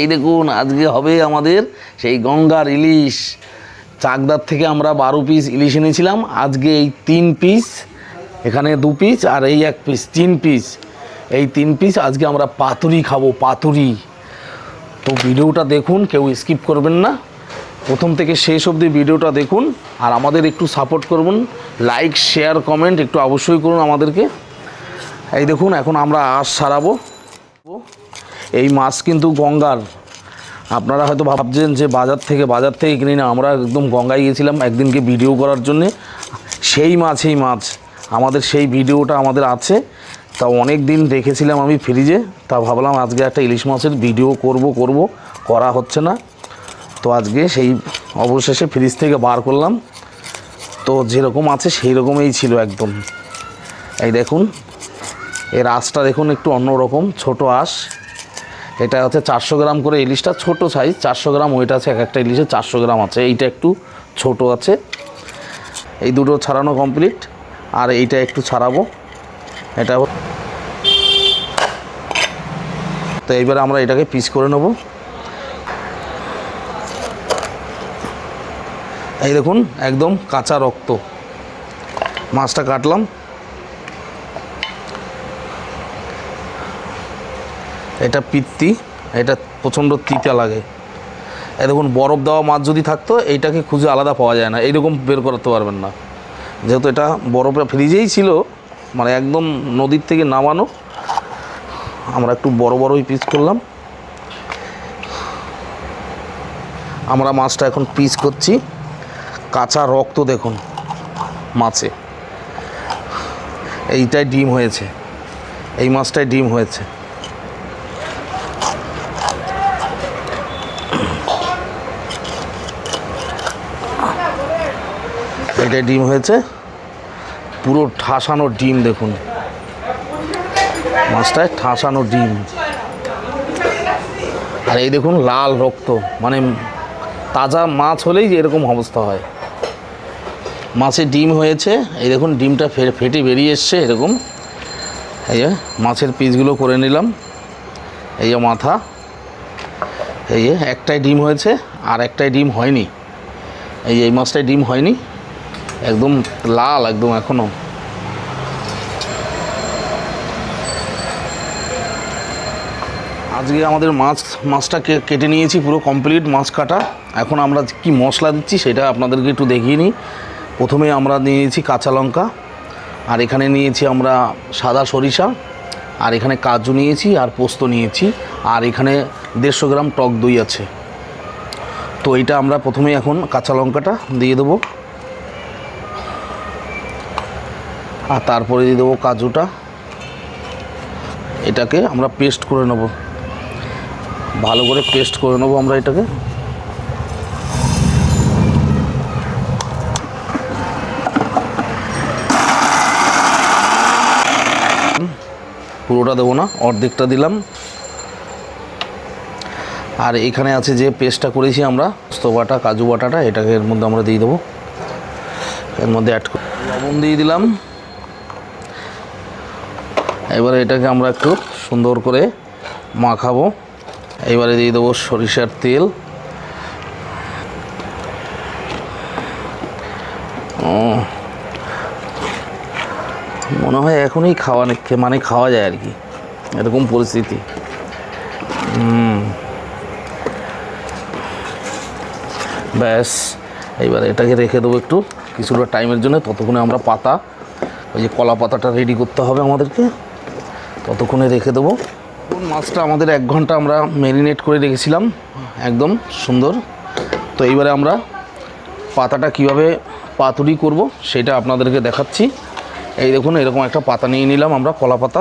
এই দেখুন, আজকে হবে আমাদের সেই গঙ্গার ইলিশ। চাকদার থেকে আমরা বারো পিস ইলিশ এনেছিলাম। আজকে এই তিন পিস এখানে দু পিস আর এই এক পিস তিন পিস এই তিন পিস আজকে আমরা পাতুরি খাব, পাতুরি। তো ভিডিওটা দেখুন, কেউ স্কিপ করবেন না। প্রথম থেকে শেষ অবধি ভিডিওটা দেখুন আর আমাদের একটু সাপোর্ট করুন। লাইক শেয়ার কমেন্ট একটু অবশ্যই করুন আমাদেরকে। এই দেখুন, এখন আমরা আশ সারাবো। এই মাছ কিন্তু গঙ্গার। আপনারা হয়তো ভাবছেন যে বাজার থেকে বাজার থেকে কিনি না, আমরা একদম গঙ্গায় গিয়েছিলাম একদিনকে ভিডিও করার জন্যে। সেই মাছ এই মাছ। আমাদের সেই ভিডিওটা আমাদের আছে। তা অনেক দিন রেখেছিলাম আমি ফ্রিজে। তা ভাবলাম আজকে একটা ইলিশ মাছের ভিডিও করব করব। করা হচ্ছে না। তো আজকে সেই অবশেষে ফ্রিজ থেকে বার করলাম। তো যেরকম আছে সেই রকমই ছিল একদম। এই দেখুন এর আঁশটা দেখুন একটু অন্যরকম, ছোট আঁশ। এটা হচ্ছে চারশো গ্রাম করে ইলিশটা, ছোট সাইজ চারশো গ্রাম ওইটা আছে, এক একটা ইলিশে চারশো গ্রাম আছে। এইটা একটু ছোট আছে। এই দুটো ছাড়ানো কমপ্লিট আর এইটা একটু ছাড়াবো। এটা তো এইবারে আমরা এটাকে পিস করে নেব। এই দেখুন, একদম কাঁচা রক্ত। মাছটা কাটলাম। এটা পিত্তি, এটা প্রচণ্ড তিতা লাগে। এই দেখুন, বরফ দেওয়া মাছ যদি থাকতো, এইটাকে খুঁজে আলাদা পাওয়া যায় না। এইরকম বের করতে পারবেন না। যেহেতু এটা বরফে ফ্রিজেই ছিল মানে একদম নদীর থেকে নামানো, আমরা একটু বড় বড়ই পিস করলাম। আমরা মাছটা এখন পিস করছি। কাঁচা রক্ত দেখুন, মাছে। এইটাই ডিম হয়েছে। এই মাছটাই ডিম হয়েছে। এটা ডিম হয়েছে। পুরো ঠাসানো ডিম দেখুন। মাছটায় ঠাসানো ডিম। আর এই দেখুন লাল রক্ত। মানে তাজা মাছ হলেই এরকম অবস্থা হয়। মাছের ডিম হয়েছে। এই দেখুন ডিমটা ফেটে বেরিয়ে এসছে এরকম। এই যে মাছের পিসগুলো করে নিলাম। এই যে মাথা। এই যে একটাই ডিম হয়েছে আর একটাই ডিম হয়নি। এই যে এই মাছটায় ডিম হয়নি। একদম লাল, একদম এখনও। আজকে আমাদের মাছ, মাছটা কেটে নিয়েছি, পুরো কমপ্লিট মাছ কাটা। এখন আমরা কি মশলা দিচ্ছি সেটা আপনাদেরকে একটু দেখিয়ে নিই। প্রথমে আমরা নিয়েছি কাঁচা লঙ্কা, আর এখানে নিয়েছি আমরা সাদা সরিষা, আর এখানে কাজু নিয়েছি, আর পোস্ত নিয়েছি, আর এখানে দেড়শো গ্রাম টক দই আছে। তো এটা আমরা প্রথমে এখন কাঁচা লঙ্কাটা দিয়ে দেবো। আর তারপরে দিয়ে দেবো কাজুটা। এটাকে আমরা পেস্ট করে নেব। ভালো করে পেস্ট করে নেব আমরা এটাকে। পুরোটা দেবো না, অর্ধেকটা দিলাম। আর এখানে আছে যে পেস্টটা করেছি আমরা, পোস্ত বাটা, কাজু বাটাটা, এটাকে এর মধ্যে আমরা দিয়ে দেবো। এর মধ্যে অ্যাড লবণ দিয়ে দিলাম। এবারে এটাকে আমরা একটু সুন্দর করে মাখাবো। এবারে দিয়ে দেবো সরিষার তেল। মনে হয় এখনই খাওয়া মানে খাওয়া যায় আর কি, এরকম পরিস্থিতি। ব্যাস এইবার এটাকে রেখে দেবো একটু কিছুটা টাইমের জন্য, ততক্ষণে আমরা পাতা, ওই যে কলা পাতাটা রেডি করতে হবে আমাদেরকে। ততক্ষণে রেখে দেবো। মাছটা আমাদের এক ঘণ্টা আমরা ম্যারিনেট করে রেখেছিলাম? একদম সুন্দর। তো এইবারে আমরা পাতাটা কীভাবে পাতুরি করব সেটা আপনাদেরকে দেখাচ্ছি। এই দেখুন, এরকম একটা পাতা নিয়ে নিলাম আমরা, কলা পাতা।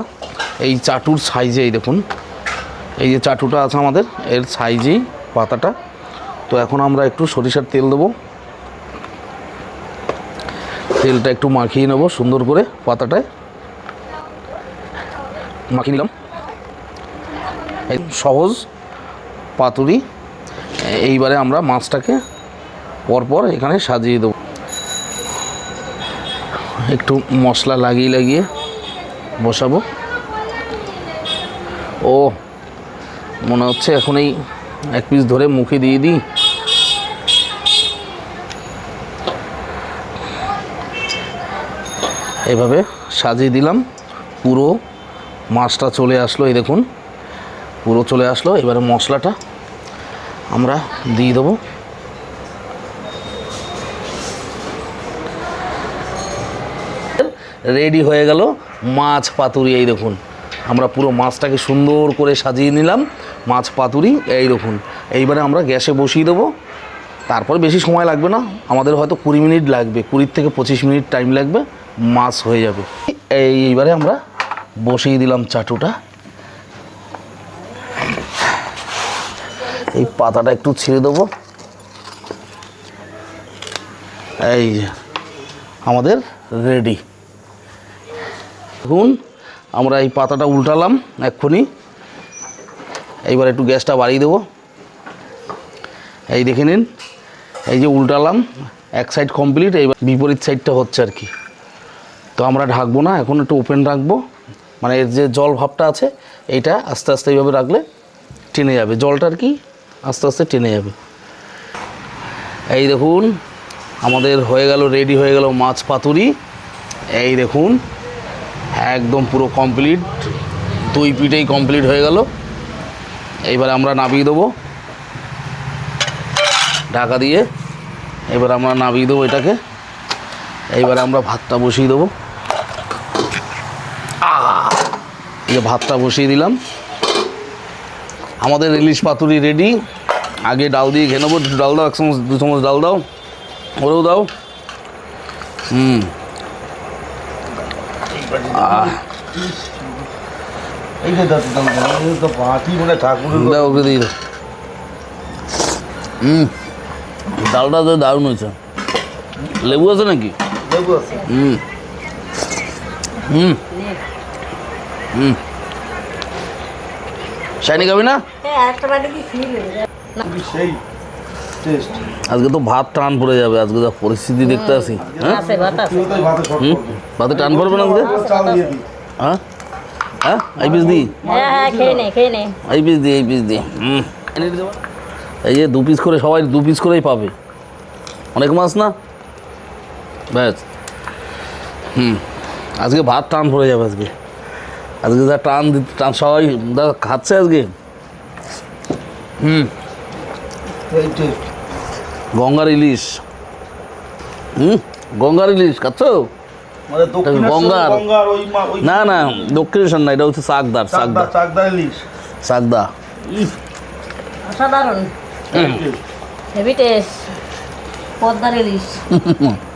এই চাটুর সাইজে, এই দেখুন। এই যে চাটুটা আছে আমাদের, এর সাইজেই পাতাটা। তো এখন আমরা একটু সরিষার তেল দেবো। তেলটা একটু মাখিয়ে নেব সুন্দর করে পাতাটায়। মাখিয়ে নিলাম। সহজ পাতুরি। এইবারে আমরা মাছটাকে পরপর এখানে সাজিয়ে দেবো। একটু মশলা লাগিয়ে লাগিয়ে বসাবো। ও, মনে হচ্ছে এখন এই এক পিস ধরে মুখে দিয়ে দিই। এভাবে সাজিয়ে দিলাম পুরো মাছটা চলে আসলো, এই দেখুন। পুরো চলে আসলো, এবারে মশলাটা আমরা দিয়ে দেবো। রেডি হয়ে গেল মাছ পাতুরি, এই দেখুন। আমরা পুরো মাছটাকে সুন্দর করে সাজিয়ে নিলাম, মাছ পাতুরি, এই দেখুন। এইবারে আমরা গ্যাসে বসিয়ে দেবো। তারপর বেশি সময় লাগবে না, আমাদের হয়তো কুড়ি মিনিট লাগবে, কুড়ির থেকে পঁচিশ মিনিট টাইম লাগবে, মাছ হয়ে যাবে। এই, এইবারে আমরা বসিয়ে দিলাম চাটুটা। এই পাতাটা একটু ছিঁড়ে দেবো। এই আমাদের রেডি। দেখুন, আমরা এই পাতাটা উল্টালাম এক্ষুনি। এইবার একটু গ্যাসটা বাড়িয়ে দেবো। এই দেখে নিন, এই যে উল্টালাম, এক সাইড কমপ্লিট, এইবার বিপরীত সাইডটা হচ্ছে আর কি। তো আমরা ঢাকবো না, এখন একটু ওপেন রাখব। মানে এর যে জল ভাবটা আছে, এইটা আস্তে আস্তে এইভাবে রাখলে টেনে যাবে। জলটা আর কি? আস্তে আস্তে টেনে যাবে। এই দেখুন, আমাদের হয়ে গেল রেডি হয়ে গেল মাছ পাতুরি। এই দেখুন, একদম পুরো কমপ্লিট দুই পিঠেই কমপ্লিট হয়ে গেল। এইবার আমরা নামিয়ে দেবো। ঢাকা দিয়ে এবার আমরা নামিয়ে দেবো এটাকে। এইবারে আমরা ভাতটা বসিয়ে দেবো আহ! এই যে ভাতটা বসিয়ে দিলাম। আমাদের ইলিশ পাতুরি রেডি আগে ডাল দিয়ে খেয়ে নেব। ডাল দাও এক চামচ দু চামচ ডাল দাও। ওরেও দাও। হুম। দাও ওকে দিয়ে দাও। হুম। ডালটা তো দারুণ হয়েছে। লেবু আছে নাকি? লেবু আছে। হুম। হুম। হুম। শাইনি খাবি না? হ্যাঁ একটা বাড়ি কি ফিল খুবই সেই টেস্ট আজকে তো ভাত টান পড়ে যাবে আজকে যা পরিস্থিতি দেখতে আসি হ্যাঁ? আছে ভাত টান পড়বে না আজকে? হ্যাঁ? হ্যাঁ? এই পিস দিই হ্যাঁ হ্যাঁ খেয়ে নে এই পিস দিই এই পিস দিই হুম। এই যে দু পিস করে সবাই দু পিস করেই পাবে। অনেক মাছ না? ব্যাস। হুম। আজকে ভাত টান পড়ে যাবে আজকে। আজকে যা টান দি- টান সবাই যা খাচ্ছে আজকে। হুম। গঙ্গার ইলিশ। হুম? গঙ্গার ইলিশ খাচ্ছ? মানে গঙ্গার। না না দক্ষিণেশ্বর না এটা হচ্ছে চাকদার চাকদা চাকদা চাকদা ইলিশ। চাকদা। অসাধারণ। হেভি টেস্ট পদ্মার ইলিশ।